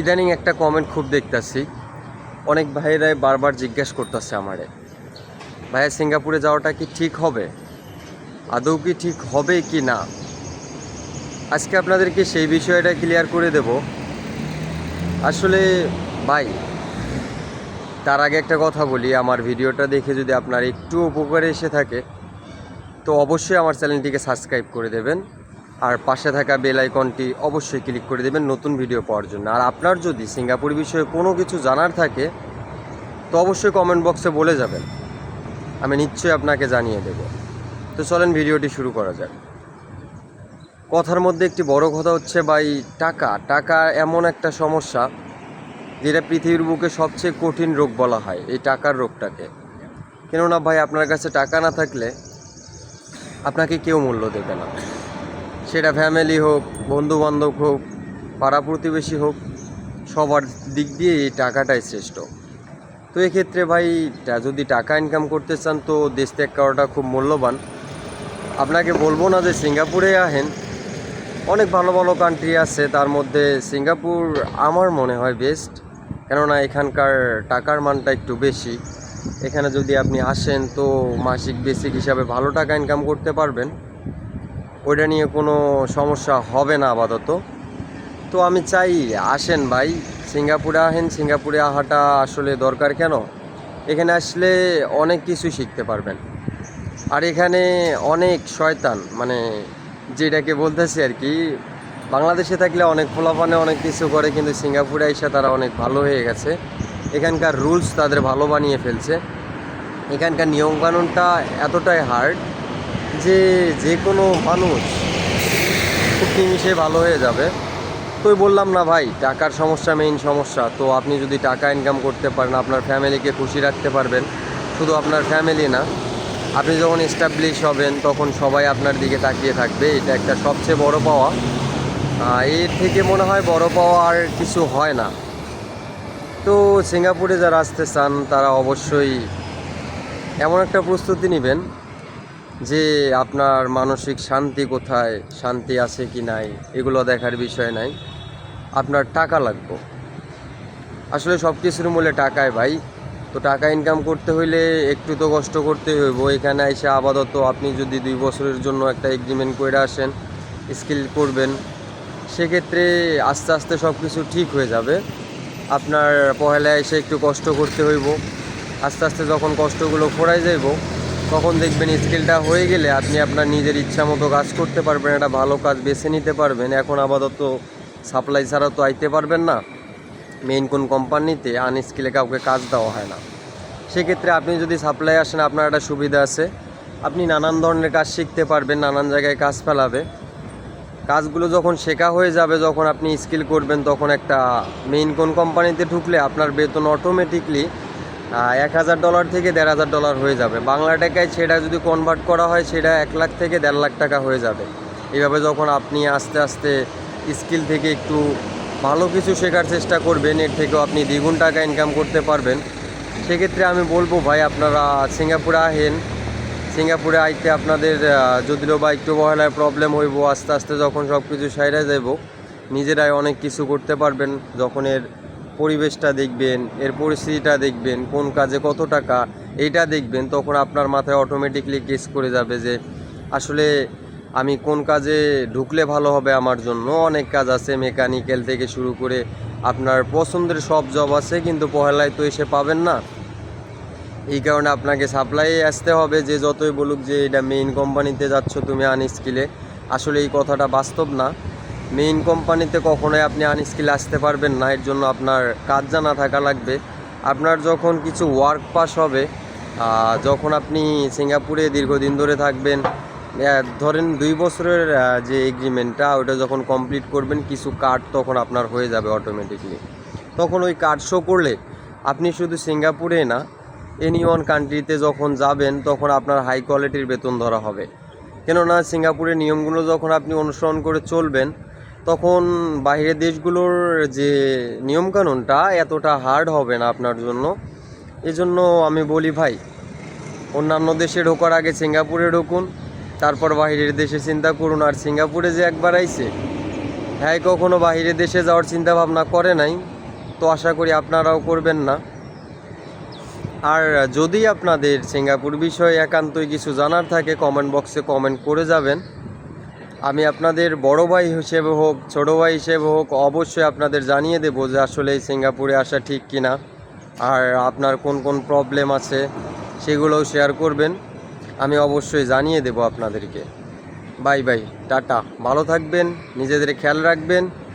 ইদানিং একটা কমেন্ট খুব দেখতাছি। অনেক ভাইয়েরাই বারবার জিজ্ঞেস করতেছে আমারে ভাইয়া সিঙ্গাপুরে যাওয়াটা কি ঠিক হবে? আদৌ কি ঠিক হবে কি না? আজকে আপনাদেরকে সেই বিষয়টা ক্লিয়ার করে দেব। আসলে, ভাই, তার আগে একটা কথা বলি, আমার ভিডিওটা দেখে যদি আপনার একটু উপকারে এসে থাকে, তো অবশ্যই আমার চ্যানেলটিকে সাবস্ক্রাইব করে দেবেন। আর পাশে থাকা বেল আইকনটি অবশ্যই ক্লিক করে দেবেন নতুন ভিডিও পাওয়ার জন্য। আর আপনার যদি সিঙ্গাপুর বিষয়ে কোনো কিছু জানার থাকে, তো অবশ্যই কমেন্ট বক্সে বলে যাবেন। আমি নিশ্চয়ই আপনাকে জানিয়ে দেব। তো চলেন ভিডিওটি শুরু করা যাক। কথার মধ্যে একটি বড় কথা হচ্ছে ভাই, টাকা। টাকা এমন একটা সমস্যা যেটা পৃথিবীর বুকে সবচেয়ে কঠিন রোগ বলা হয়, এই টাকার রোগটাকে। কেননা ভাই, আপনার কাছে টাকা না থাকলে আপনাকে কেউ মূল্য দেবে না। সেটা ফ্যামিলি হোক বন্ধু বান্ধব হোক, পাড়া প্রতিবেশী হোক, সবার দিক দিয়ে এই টাকাটাই শ্রেষ্ঠ। তো এক্ষেত্রে ভাই যদি টাকা ইনকাম করতে চান তো দেশ ত্যাগ করাটা খুব মূল্যবান। আপনাকে বলব না যে সিঙ্গাপুরে আহেন। অনেক ভালো ভালো কান্ট্রি আছে, তার মধ্যে সিঙ্গাপুর আমার মনে হয় বেস্ট কেননা এখানকার টাকার মানটা একটু বেশি। এখানে যদি আপনি আসেন তো মাসিক বেসিক হিসাবে ভালো টাকা ইনকাম করতে পারবেন। ওইটা নিয়ে কোনো সমস্যা হবে না আপাতত। তো আমি চাই, আসেন ভাই, সিঙ্গাপুরে আহেন, সিঙ্গাপুরে আহাটা আসলে দরকার কেন? এখানে আসলে অনেক কিছু শিখতে পারবেন। আর এখানে অনেক শয়তান মানে যেটাকে বলতেছি আর কি, বাংলাদেশে থাকলে অনেক ফোলাফানে অনেক কিছু করে, কিন্তু সিঙ্গাপুরে এসে তারা অনেক ভালো হয়ে গেছে। এখানকার রুলস তাদের ভালো বানিয়ে ফেলছে। এখানকার নিয়মকানুনটা এতটাই হার্ড যে যে কোনো মানুষ খুব নিমিশে ভালো হয়ে যাবে। তো বললাম না ভাই, টাকার সমস্যা মেইন সমস্যা। তো আপনি যদি টাকা ইনকাম করতে পারেন, আপনার ফ্যামিলিকে খুশি রাখতে পারবেন। শুধু আপনার ফ্যামিলি না, আপনি যখন এস্টাবলিশ হবেন, তখন সবাই আপনার দিকে তাকিয়ে থাকবে। এটা একটা সবচেয়ে বড় পাওয়া। এর থেকে মনে হয় বড় পাওয়া আর কিছু হয় না। তো সিঙ্গাপুরে যারা আসতে চান, তারা অবশ্যই এমন একটা প্রস্তুতি নেবেন যে আপনার মানসিক শান্তি কোথায়, শান্তি আছে কি নাই, এগুলো দেখার বিষয় নাই। আপনার টাকা লাগবে। আসলে সব কিছুর মূলে টাকায় ভাই। তো টাকা ইনকাম করতে হইলে একটু তো কষ্ট করতে হইব। এখানে এসে আপাতত আপনি যদি দুই বছরের জন্য একটা এগ্রিমেন্ট করে আসেন স্কিল করবেন, সেক্ষেত্রে আস্তে আস্তে সব কিছু ঠিক হয়ে যাবে। আপনার পহেলা এসে একটু কষ্ট করতে হইব। আস্তে আস্তে যখন কষ্টগুলো ফোরাই যাইব তখন দেখবেন স্কিলটা হয়ে গেলে আপনি আপনার নিজের ইচ্ছা মতো কাজ করতে পারবেন, একটা ভালো কাজ বেছে নিতে পারবেন। এখন আপাতত সাপ্লাই ছাড়া তো আইতে পারবেন না। মেইন কোন কোম্পানিতে আনস্কিলে কাউকে কাজ দেওয়া হয় না। সেক্ষেত্রে আপনি যদি সাপ্লাই আসেন, আপনার একটা সুবিধা আছে। আপনি নানান ধরনের কাজ শিখতে পারবেন, নানান জায়গায় কাজ ফেলাবে। কাজগুলো যখন শেখা হয়ে যাবে, যখন আপনি স্কিল করবেন, তখন একটা মেইন কোন কোম্পানিতে ঢুকলে আপনার বেতন অটোমেটিকলি এক হাজার ডলার থেকে দেড় হাজার ডলার হয়ে যাবে। বাংলা টাকায় সেটা যদি কনভার্ট করা হয়, সেটা এক লাখ থেকে দেড় লাখ টাকা হয়ে যাবে। এইভাবে যখন আপনি আস্তে আস্তে স্কিল থেকে একটু ভালো কিছু শেখার চেষ্টা করবেন, এর থেকেও আপনি দ্বিগুণ টাকা ইনকাম করতে পারবেন। সেক্ষেত্রে আমি বলব, ভাই, আপনারা সিঙ্গাপুরে আহেন সিঙ্গাপুরে আইতে আপনাদের যদিও বা একটু বহেলায় প্রবলেম হইব, আস্তে আস্তে যখন সব কিছু সাইডে যাইব, নিজেরাই অনেক কিছু করতে পারবেন। যখন এর পরিবেশটা দেখবেন, এর পরিস্থিতিটা দেখবেন, কোন কাজে কত টাকা, এইটা দেখবেন, তখন আপনার মাথায় অটোমেটিকলি কেস করে যাবে যে আসলে আমি কোন কাজে ঢুকলে ভালো হবে আমার জন্য। অনেক কাজ আছে মেকানিক্যাল থেকে শুরু করে আপনার পছন্দের সব জব আছে, কিন্তু পহেলায় তো এসে পাবেন না। এই কারণে আপনাকে সাপ্লাই আসতে হবে যে যতই বলুক যে এটা মেইন কোম্পানিতে যাচ্ছ তুমি আনস্কিলে আসলে এই কথাটা বাস্তব না। মেইন কোম্পানিতে কখনোই আপনি আনস্কিলে আসতে পারবেন না, এর জন্য আপনার কাজ জানা থাকা লাগবে। আপনার যখন কিছু ওয়ার্ক পাস হবে যখন আপনি সিঙ্গাপুরে দীর্ঘদিন ধরে থাকবেন ধরেন দুই বছরের যে এগ্রিমেন্টটা ওটা যখন কমপ্লিট করবেন, কিছু কার্ড তখন আপনার হয়ে যাবে অটোমেটিকলি তখন ওই কার্ড শো করলে, আপনি শুধু সিঙ্গাপুরে না এনি ওয়ান কান্ট্রিতে যখন যাবেন, তখন আপনার হাই কোয়ালিটির বেতন ধরা হবে। কেননা, সিঙ্গাপুরের নিয়মগুলো যখন আপনি অনুসরণ করে চলবেন তখন বাইরের দেশগুলোর যে নিয়মকানুনটা এতটা হার্ড হবে না আপনার জন্য। এজন্য আমি বলি, ভাই, অন্যান্য দেশে ঢোকার আগে সিঙ্গাপুরে ঢুকুন, তারপর বাইরের দেশে চিন্তা করুন। আর সিঙ্গাপুরে যে একবার আইছে হ্যাঁ কখনো বাইরে দেশে যাওয়ার চিন্তা ভাবনা করে নাই, তো আশা করি আপনারাও করবেন না। আর যদি আপনাদের সিঙ্গাপুর বিষয়ে একান্তই কিছু জানার থাকে কমেন্ট বক্সে কমেন্ট করে যাবেন। আমি আপনাদের বড় ভাই হিসেবে হোক, ছোটো ভাই হিসেবে হোক, অবশ্যই আপনাদের জানিয়ে দেবো যে আসলে এই সিঙ্গাপুরে আসা ঠিক কি না আর আপনার কোন কোন প্রবলেম আছে, সেগুলোও শেয়ার করবেন। আমি অবশ্যই জানিয়ে দেবো আপনাদেরকে। Bye bye tata. ভালো থাকবেন, নিজেদের খেয়াল রাখবেন।